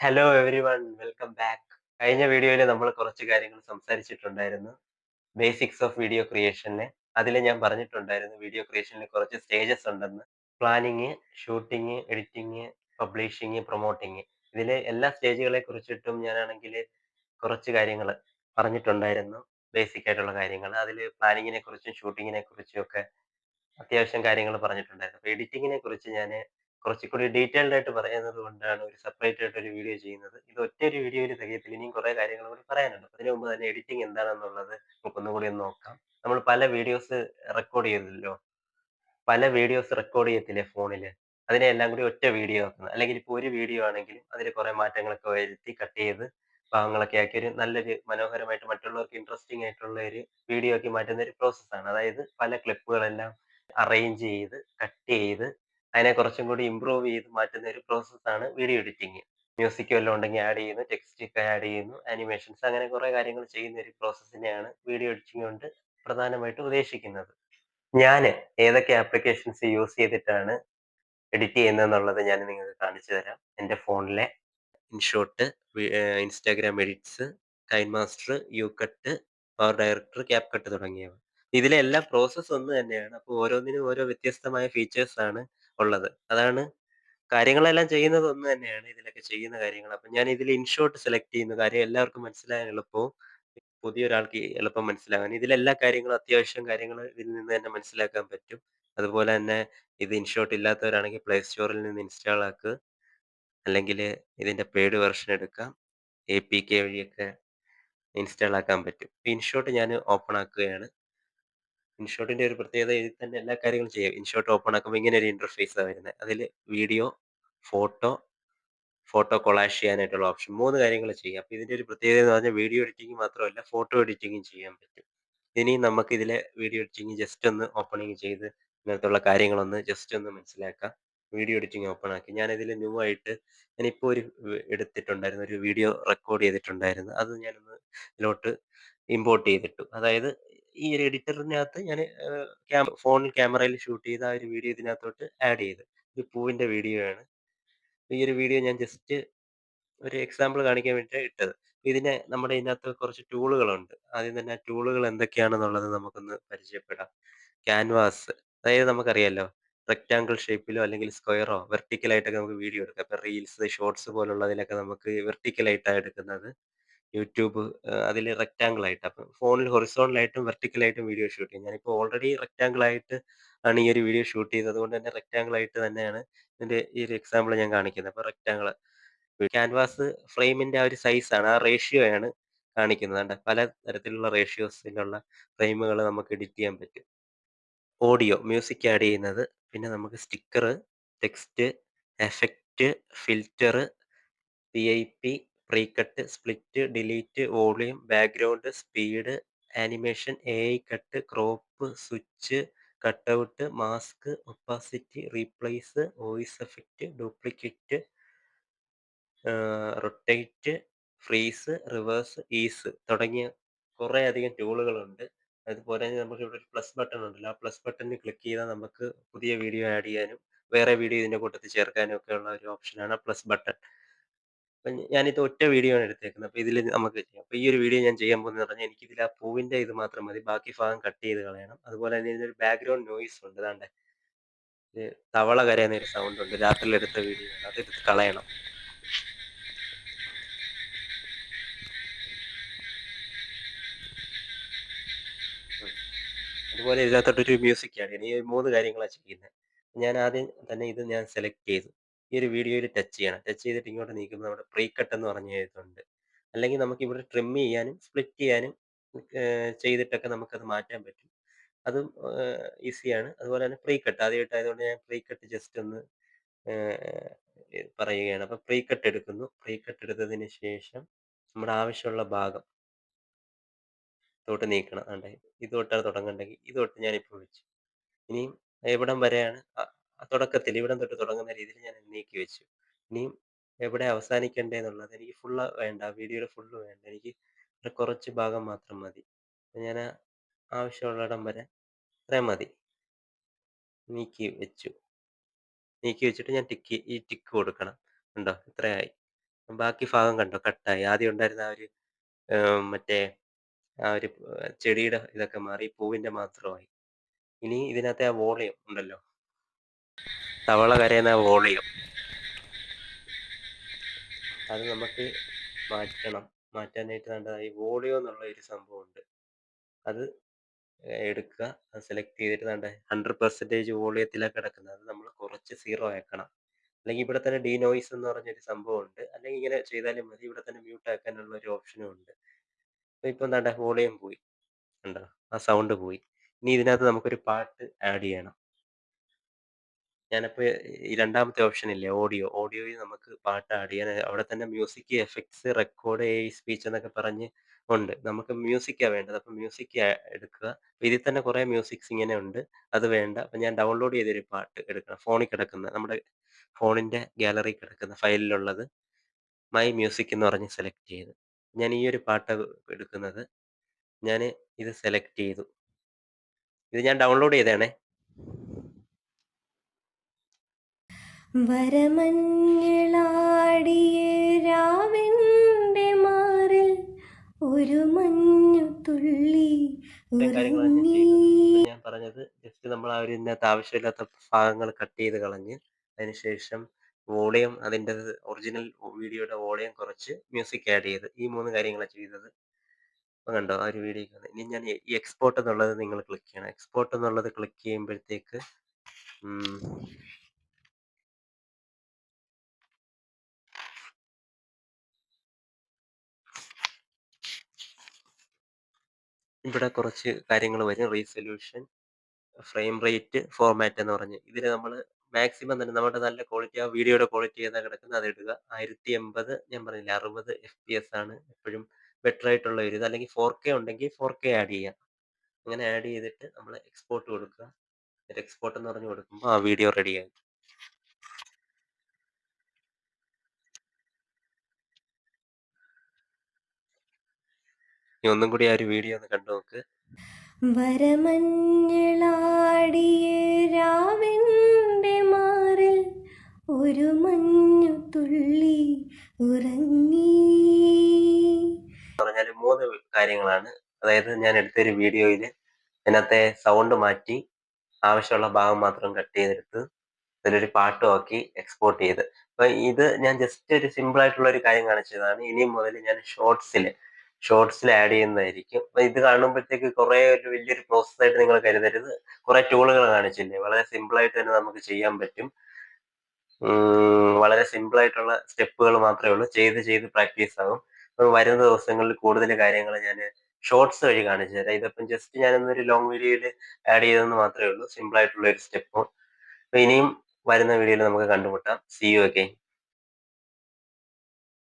Hello everyone welcome back. കഴിഞ്ഞ വീഡിയോയിൽ നമ്മൾ കുറച്ച് കാര്യങ്ങൾ സംസാരിച്ചിട്ടുണ്ടായിരുന്നു. ബേസിക്സ് ഓഫ് വീഡിയോ ക്രിയേഷനെ അതിൽ ഞാൻ പറഞ്ഞിട്ടുണ്ടായിരുന്നു വീഡിയോ ക്രിയേഷനിൽ കുറച്ച് സ്റ്റേജസ് ഉണ്ടെന്ന്. Planning, shooting editing publishing promoting ഇതിലെ എല്ലാ സ്റ്റേജുകളെ കുറിച്ചിട്ടും ഞാനാണെങ്കിൽ കുറച്ച് കാര്യങ്ങൾ പറഞ്ഞിട്ടുണ്ടായിരുന്നു. ബേസിക് ആയിട്ടുള്ള കാര്യങ്ങൾ. അതിൽ പ്ലാനിങ്ങിനെ കുറിച്ചും ഷൂട്ടിങ്ങിനെ കുറിച്ചും ഒക്കെ അത്യാവശ്യം കാര്യങ്ങൾ പറഞ്ഞിട്ടുണ്ടായിരുന്നു. അപ്പോൾ എഡിറ്റിങ്ങിനെ കുറിച്ച് ഞാൻ കുറച്ചുകൂടി ഡീറ്റെയിൽഡ് ആയിട്ട് പറയുന്നത് കൊണ്ടാണ് ഒരു സെപ്പറേറ്റ് ആയിട്ട് ഒരു വീഡിയോ ചെയ്യുന്നത്. ഇത് ഒറ്റ ഒരു വീഡിയോയിൽ തികയത്തിൽ ഇനിയും കുറേ കാര്യങ്ങൾ കൂടി പറയാനുണ്ട്. അതിനു മുമ്പ് തന്നെ എഡിറ്റിംഗ് എന്താണെന്നുള്ളത് നമുക്ക് ഒന്നുകൂടി ഒന്ന് നോക്കാം. നമ്മൾ പല വീഡിയോസ് റെക്കോർഡ് ചെയ്തല്ലോ. പല വീഡിയോസ് റെക്കോർഡ് ചെയ്യത്തില്ലേ ഫോണിൽ. അതിനെയെല്ലാം കൂടി ഒറ്റ വീഡിയോ ആക്കുന്നത്. അല്ലെങ്കിൽ ഇപ്പോൾ ഒരു വീഡിയോ ആണെങ്കിലും അതിൽ കുറേ മാറ്റങ്ങളൊക്കെ വരുത്തി കട്ട് ചെയ്ത് ഭാഗങ്ങളൊക്കെ ആക്കി ഒരു നല്ലൊരു മനോഹരമായിട്ട് മറ്റുള്ളവർക്ക് ഇൻട്രസ്റ്റിംഗ് ആയിട്ടുള്ള ഒരു വീഡിയോ ആക്കി മാറ്റുന്ന ഒരു പ്രോസസ്സാണ്. അതായത് പല ക്ലിപ്പുകളെല്ലാം അറേഞ്ച് ചെയ്ത് കട്ട് ചെയ്ത് അതിനെ കുറച്ചും കൂടി ഇമ്പ്രൂവ് ചെയ്ത് മാറ്റുന്ന ഒരു പ്രോസസ്സാണ് വീഡിയോ എഡിറ്റിംഗ്. മ്യൂസിക് വല്ലതും ഉണ്ടെങ്കിൽ ആഡ് ചെയ്യുന്നു, ടെക്സ്റ്റ് ഒക്കെ ആഡ് ചെയ്യുന്നു, ആനിമേഷൻസ് അങ്ങനെ കുറേ കാര്യങ്ങൾ ചെയ്യുന്ന ഒരു പ്രോസസ്സിനെയാണ് വീഡിയോ എഡിറ്റിംഗ് കൊണ്ട് പ്രധാനമായിട്ട് ഉദ്ദേശിക്കുന്നത്. ഞാൻ ഏതൊക്കെ ആപ്ലിക്കേഷൻസ് യൂസ് ചെയ്തിട്ടാണ് എഡിറ്റ് ചെയ്യുന്നതെന്നുള്ളത് ഞാൻ നിങ്ങൾക്ക് കാണിച്ചു തരാം. എന്റെ ഫോണിലെ InShot, Instagram Edits, KineMaster YouCut PowerDirector, CapCut തുടങ്ങിയവ. ഇതിലെ എല്ലാ പ്രോസസ്സ് ഒന്ന് തന്നെയാണ്. അപ്പോൾ ഓരോന്നിനും ഓരോ വ്യത്യസ്തമായ ഫീച്ചേഴ്സാണ് ഉള്ളത്. അതാണ് കാര്യങ്ങളെല്ലാം ചെയ്യുന്നത് ഒന്ന് തന്നെയാണ്. ഇതിലൊക്കെ ചെയ്യുന്ന കാര്യങ്ങൾ. അപ്പൊ ഞാൻ ഇതിൽ ഇൻഷോട്ട് സെലക്ട് ചെയ്യുന്ന കാര്യം എല്ലാവർക്കും മനസ്സിലാകാൻ എളുപ്പവും പുതിയൊരാൾക്ക് എളുപ്പം മനസ്സിലാകാൻ. ഇതിലെല്ലാ കാര്യങ്ങളും അത്യാവശ്യം കാര്യങ്ങൾ ഇതിൽ നിന്ന് തന്നെ മനസ്സിലാക്കാൻ പറ്റും. അതുപോലെ തന്നെ ഇത് ഇൻഷോട്ട് ഇല്ലാത്തവരാണെങ്കിൽ പ്ലേ സ്റ്റോറിൽ നിന്ന് ഇൻസ്റ്റാൾ ആക്കുക. അല്ലെങ്കിൽ ഇതിന്റെ പെയ്ഡ് വെർഷൻ എടുക്കാം. എപികെ വഴിയൊക്കെ ഇൻസ്റ്റാൾ ആക്കാൻ പറ്റും. ഇൻഷോട്ട് ഞാൻ ഓപ്പൺ ആക്കുകയാണ്. ഇൻഷോട്ടിന്റെ ഒരു പ്രത്യേകത ഇതിൽ തന്നെ എല്ലാ കാര്യങ്ങളും ചെയ്യാം. ഇൻഷോട്ട് ഓപ്പൺ ആക്കുമ്പോൾ ഇങ്ങനെ ഒരു ഇന്റർഫേസാ വരുന്നത്. അതിൽ വീഡിയോ, ഫോട്ടോ, ഫോട്ടോ കൊളാഷ് ചെയ്യാനായിട്ടുള്ള ഓപ്ഷൻ മൂന്ന് കാര്യങ്ങൾ ചെയ്യാം. അപ്പോൾ ഇതിന്റെ ഒരു പ്രത്യേകത എന്ന് പറഞ്ഞാൽ വീഡിയോ എഡിറ്റിംഗ് മാത്രമല്ല ഫോട്ടോ എഡിറ്റിംഗും ചെയ്യാൻ പറ്റും. ഇനി നമുക്ക് ഇതിലെ വീഡിയോ എഡിറ്റിംഗ് ജസ്റ്റ് ഒന്ന് ഓപ്പണിംഗ് ചെയ്ത് ഇതിനകത്തുള്ള കാര്യങ്ങളൊന്ന് ജസ്റ്റ് ഒന്ന് മനസ്സിലാക്കാം. വീഡിയോ എഡിറ്റിംഗ് ഓപ്പൺ ആക്കി. ഞാനിതിൽ ന്യൂ ആയിട്ട് ഞാനിപ്പോൾ ഒരു എടുത്തിട്ടുണ്ടായിരുന്നു. ഒരു വീഡിയോ റെക്കോർഡ് ചെയ്തിട്ടുണ്ടായിരുന്നു. അത് ഞാനൊന്ന് ഇതിലോട്ട് ഇമ്പോർട്ട് ചെയ്തിട്ടു. അതായത് ഈ ഒരു എഡിറ്ററിനകത്ത് ഞാൻ ക്യാം ഫോണിൽ ക്യാമറയിൽ ഷൂട്ട് ചെയ്ത ആ ഒരു വീഡിയോ ഇതിനകത്തോട്ട് ആഡ് ചെയ്ത്. ഇത് പൂവിന്റെ വീഡിയോ ആണ്. ഈ ഒരു വീഡിയോ ഞാൻ ജസ്റ്റ് ഒരു എക്സാമ്പിൾ കാണിക്കാൻ വേണ്ടിയിട്ട് ഇട്ടത്. ഇതിന് നമ്മുടെ ഇതിനകത്ത് കുറച്ച് ടൂളുകളുണ്ട്. ആദ്യം തന്നെ ആ ടൂളുകൾ എന്തൊക്കെയാണെന്നുള്ളത് നമുക്കൊന്ന് പരിചയപ്പെടാം. ക്യാൻവാസ് അതായത് നമുക്കറിയാലോ റെക്റ്റാങ്കിൾ ഷേപ്പിലോ അല്ലെങ്കിൽ സ്ക്വയറോ വെർട്ടിക്കൽ ആയിട്ടൊക്കെ നമുക്ക് വീഡിയോ എടുക്കാം. ഇപ്പൊ റീൽസ്, ഷോർട്സ് പോലുള്ളതിലൊക്കെ നമുക്ക് വെർട്ടിക്കൽ ആയിട്ടാണ് എടുക്കുന്നത്. യൂട്യൂബ് അതിൽ റെക്റ്റാങ്കിൾ ആയിട്ട്. അപ്പം ഫോണിൽ ഹൊറിസോണ്ടൽ ആയിട്ടും വെർട്ടിക്കൽ ആയിട്ടും വീഡിയോ ഷൂട്ട് ചെയ്യും. ഞാനിപ്പോൾ ഓൾറെഡി റെക്റ്റാങ്കിൾ ആയിട്ട് ആണ് ഈ ഒരു വീഡിയോ ഷൂട്ട് ചെയ്തത്. അതുകൊണ്ട് തന്നെ റെക്റ്റാങ്കിൾ ആയിട്ട് തന്നെയാണ് ഇതിന്റെ ഈ ഒരു എക്സാമ്പിൾ ഞാൻ കാണിക്കുന്നത്. അപ്പോൾ റെക്റ്റാങ്കിൾ ക്യാൻവാസ് ഫ്രെയിമിന്റെ ആ ഒരു സൈസാണ്. ആ റേഷ്യോ ആണ് കാണിക്കുന്നത്. കണ്ടോ പല തരത്തിലുള്ള റേഷ്യോസിലുള്ള ഫ്രെയിമുകൾ നമുക്ക് എഡിറ്റ് ചെയ്യാൻ പറ്റും. ഓഡിയോ മ്യൂസിക് ആഡ് ചെയ്യുന്നത്. പിന്നെ നമുക്ക് sticker, text, effect, filter, PIP, pre cut, split, delete, volume, background, speed, animation, A I cut, crop, switch, cutout, mask, opacity, replace, voice effect, duplicate, rotate, freeze, reverse, ease തുടങ്ങിയ കുറേ അധികം ടൂളുകളുണ്ട്. അതുപോലെ തന്നെ നമുക്ക് ഇവിടെ ഒരു പ്ലസ് ബട്ടൺ ഉണ്ടല്ലോ. ആ പ്ലസ് ബട്ടണിൽ ക്ലിക്ക് ചെയ്താൽ നമുക്ക് പുതിയ വീഡിയോ ആഡ് ചെയ്യാനും വേറെ വീഡിയോ ഇതിന്റെ കൂട്ടത്തിൽ ചേർക്കാനും ഒക്കെ ഉള്ള ഒരു ഓപ്ഷനാണ് പ്ലസ് ബട്ടൺ. അപ്പം ഞാനിത് ഒറ്റ വീഡിയോ ആണ് എടുത്തേക്കുന്നത്. അപ്പോൾ ഇതിൽ നമുക്ക് ചെയ്യാം. അപ്പോൾ ഈ ഒരു വീഡിയോ ഞാൻ ചെയ്യാൻ പോകുന്നതെന്ന് പറഞ്ഞാൽ എനിക്കിതിൽ ആ പൂവിന്റെ ഇത് മാത്രം മതി. ബാക്കി ഭാഗം കട്ട് ചെയ്ത് കളയണം. അതുപോലെ തന്നെ ഇതിനൊരു ബാക്ക്ഗ്രൗണ്ട് നോയിസ് ഉണ്ട്. ഒരു തവള കരയുന്ന ഒരു സൗണ്ട് ഉണ്ട്. രാത്രിയിൽ എടുത്ത വീഡിയോ ആണ്. അതെടുത്ത് കളയണം. അതുപോലെ ഇതിനകത്തോട്ടൊരു മ്യൂസിക് ആഡ്. ഈ മൂന്ന് കാര്യങ്ങളാണ് ചെയ്യുന്നത്. ഞാൻ ആദ്യം തന്നെ ഇത് ഞാൻ സെലക്ട് ചെയ്തു. ഈ ഒരു വീഡിയോയിൽ ടച്ച് ചെയ്യണം. ടച്ച് ചെയ്തിട്ട് ഇങ്ങോട്ട് നീക്കുമ്പോൾ നമ്മുടെ പ്രീ കട്ട് എന്ന് പറഞ്ഞ ഇതുണ്ട്. അല്ലെങ്കിൽ നമുക്ക് ഇവിടെ ട്രിം ചെയ്യാനും സ്പ്ലിറ്റ് ചെയ്യാനും ചെയ്തിട്ടൊക്കെ നമുക്കത് മാറ്റാൻ പറ്റും. അതും ഈസിയാണ്. അതുപോലെ തന്നെ പ്രീ കട്ട് ആദ്യമായിട്ട് ആയതുകൊണ്ട് ഞാൻ പ്രീ കട്ട് ജസ്റ്റ് ഒന്ന് പറയുകയാണ്. അപ്പോൾ പ്രീ കട്ട് എടുക്കുന്നു. പ്രീ കട്ട് എടുത്തതിന് ശേഷം നമ്മുടെ ആവശ്യമുള്ള ഭാഗം ഇതോട്ട് നീക്കണം. ആണ്ടെ ഇത് തൊട്ടാണ് ഇതോട്ട് ഇത് തൊട്ട് ഞാനിപ്പോൾ വെച്ചു. ഇനിയും എവിടം വരെയാണ് തുടക്കത്തിൽ ഇവിടം തൊട്ട് തുടങ്ങുന്ന രീതിയിൽ ഞാൻ നീക്കി വെച്ചു. ഇനിയും എവിടെ അവസാനിക്കണ്ടേ എന്നുള്ളത് എനിക്ക് ഫുള്ള് വേണ്ട. വീഡിയോയുടെ ഫുള്ള് വേണ്ട. എനിക്ക് കുറച്ച് ഭാഗം മാത്രം മതി. ഞാൻ ആവശ്യമുള്ളിടം വരെ അത്രയും മതി. നീക്കി വെച്ചു. നീക്കി വെച്ചിട്ട് ഞാൻ ടിക്ക് ഈ ടിക്ക് കൊടുക്കണം. കണ്ടോ ഇത്രയായി. ബാക്കി ഭാഗം കണ്ടോ കട്ടായി. ആദ്യം ഉണ്ടായിരുന്ന ആ ഒരു മറ്റേ ആ ഒരു ചെടിയുടെ ഇതൊക്കെ മാറി പൂവിന്റെ മാത്രമായി. ഇനി ഇതിനകത്തെ ആ വോളിയം ഉണ്ടല്ലോ. തവള കരയുന്ന വോളിയം. അത് നമുക്ക് മാറ്റണം. മാറ്റാനായിട്ട് വേണ്ട ഈ വോളിയോ എന്നുള്ള ഒരു സംഭവമുണ്ട്. അത് എടുക്കുക. അത് സെലക്ട് ചെയ്തിട്ട് വേണ്ട ഹൺഡ്രഡ് പെർസെന്റേജ് വോളിയത്തിലാണ് കിടക്കുന്നത്. അത് നമ്മൾ കുറച്ച് സീറോ ആക്കണം. അല്ലെങ്കിൽ ഇവിടെ തന്നെ ഡി ഡീനോയ്സ് എന്ന് പറഞ്ഞൊരു സംഭവമുണ്ട്. അല്ലെങ്കിൽ ഇങ്ങനെ ചെയ്താലും മതി. ഇവിടെ തന്നെ മ്യൂട്ട് ആക്കാനുള്ള ഒരു ഓപ്ഷനും ഉണ്ട്. അപ്പോൾ ഇപ്പം ദാണ്ടെ വോളിയം പോയി. ഉണ്ടോ ആ സൗണ്ട് പോയി. ഇനി ഇതിനകത്ത് നമുക്കൊരു പാട്ട് ആഡ് ചെയ്യണം. ഞാനപ്പോ ഈ രണ്ടാമത്തെ ഓപ്ഷൻ ഇല്ലേ ഓഡിയോ. ഓഡിയോയിൽ നമുക്ക് പാട്ട് ആഡ് ചെയ്യാൻ അവിടെ തന്നെ music, effects, record, AI speech എന്നൊക്കെ പറഞ്ഞ് ഉണ്ട്. നമുക്ക് മ്യൂസിക്കാ വേണ്ടത്. അപ്പൊ മ്യൂസിക് എടുക്കുക. ഇതിൽ തന്നെ കുറെ മ്യൂസിക്സ് ഇങ്ങനെ ഉണ്ട്. അത് വേണ്ട. അപ്പൊ ഞാൻ ഡൗൺലോഡ് ചെയ്തൊരു പാട്ട് എടുക്കണം. ഫോണിൽ കിടക്കുന്ന നമ്മുടെ ഫോണിന്റെ ഗാലറി കിടക്കുന്ന ഫയലിലുള്ളത് മൈ മ്യൂസിക് എന്ന് പറഞ്ഞ് സെലക്ട് ചെയ്ത്. ഞാൻ ഈ ഒരു പാട്ട് എടുക്കുന്നത്. ഞാൻ ഇത് സെലക്ട് ചെയ്തു. ഇത് ഞാൻ ഡൗൺലോഡ് ചെയ്തതാണേ. വരമഞ്ഞളാടിയ മാറിൽ ഒരു മഞ്ഞു തുള്ളി. ഞാൻ പറഞ്ഞത് ജസ്റ്റ് നമ്മൾ ആ ഒരു ഇന്നത്തെ ആവശ്യമില്ലാത്ത ഭാഗങ്ങൾ കട്ട് ചെയ്ത് കളഞ്ഞ് അതിനുശേഷം വോളിയം അതിന്റെ ഒറിജിനൽ വീഡിയോയുടെ വോളിയം കുറച്ച് മ്യൂസിക് ആഡ് ചെയ്ത് ഈ മൂന്ന് കാര്യങ്ങളാണ് ചെയ്തത്. അപ്പം കണ്ടോ ആ ഒരു വീഡിയോ ഇനി ഞാൻ ഈ എക്സ്പോർട്ട് എന്നുള്ളത് നിങ്ങൾ ക്ലിക്ക് ചെയ്യണം. എക്സ്പോർട്ട് എന്നുള്ളത് ക്ലിക്ക് ചെയ്യുമ്പോഴത്തേക്ക് ഇവിടെ കുറച്ച് കാര്യങ്ങൾ വരും. റീസൊല്യൂഷൻ ഫ്രെയിം റേറ്റ് ഫോർമാറ്റ് എന്ന് പറഞ്ഞ്. ഇതിൽ നമ്മൾ മാക്സിമം തന്നെ നമ്മുടെ നല്ല ക്വാളിറ്റി ആ വീഡിയോയുടെ ക്വാളിറ്റി ഏതാ കിടക്കുന്നത് അത് ഇടുക. ആയിരത്തി എൺപത് ഞാൻ പറഞ്ഞില്ല അറുപത് എഫ് പി എസ് ആണ് എപ്പോഴും ബെറ്റർ ആയിട്ടുള്ള ഒരു ഇത്. അല്ലെങ്കിൽ ഫോർ കെ ഉണ്ടെങ്കിൽ ഫോർ കെ ആഡ് ചെയ്യാം. അങ്ങനെ ആഡ് ചെയ്തിട്ട് നമ്മൾ എക്സ്പോർട്ട് കൊടുക്കുക. എക്സ്പോർട്ട് എന്ന് പറഞ്ഞ് കൊടുക്കുമ്പോൾ ആ വീഡിയോ റെഡിയായി ഇനി ഒന്നും കൂടി ആ ഒരു വീഡിയോ ഒന്ന് കണ്ടു നോക്ക്. വരമഞ്ഞളാടിയ മാറിൽ ഒരു മഞ്ഞു തുള്ളി ഉറങ്ങി. പറഞ്ഞാൽ മൂന്ന് കാര്യങ്ങളാണ്. അതായത് ഞാൻ എടുത്തൊരു വീഡിയോയിൽ അതിനകത്തെ സൗണ്ട് മാറ്റി ആവശ്യമുള്ള ഭാഗം മാത്രം കട്ട് ചെയ്തെടുത്ത് അതിലൊരു പാട്ടും ആക്കി എക്സ്പോർട്ട് ചെയ്ത്. അപ്പൊ ഇത് ഞാൻ ജസ്റ്റ് ഒരു സിമ്പിൾ ആയിട്ടുള്ള ഒരു കാര്യം കാണിച്ചതാണ്. ഇനി മുതൽ ഞാൻ ഷോർട്സിൽ ഷോർട്സിൽ ആഡ് ചെയ്യുന്നതായിരിക്കും. ഇത് കാണുമ്പോഴത്തേക്ക് കുറെ ഒരു വലിയൊരു പ്രോസസ് ആയിട്ട് നിങ്ങൾ കരുതരുത്. കുറെ ടൂളുകൾ കാണിച്ചില്ലേ? വളരെ സിമ്പിൾ ആയിട്ട് തന്നെ നമുക്ക് ചെയ്യാൻ പറ്റും. വളരെ സിമ്പിൾ ആയിട്ടുള്ള സ്റ്റെപ്പുകൾ മാത്രമേ ഉള്ളൂ. ചെയ്ത് ചെയ്ത് പ്രാക്ടീസ് ആകും അപ്പം വരുന്ന ദിവസങ്ങളിൽ കൂടുതൽ കാര്യങ്ങൾ ഞാൻ ഷോർട്സ് വഴി കാണിച്ചു തരാം. ഇതിപ്പം ജസ്റ്റ് ഞാൻ ഇന്നൊരു ലോങ് വീഡിയോയിൽ ആഡ് ചെയ്തതെന്ന് മാത്രമേ ഉള്ളൂ. സിമ്പിൾ ആയിട്ടുള്ള ഒരു സ്റ്റെപ്പ് ഇനിയും വരുന്ന വീഡിയോയിൽ നമുക്ക് കണ്ടുമുട്ടാം. സി യു ഒക്കെ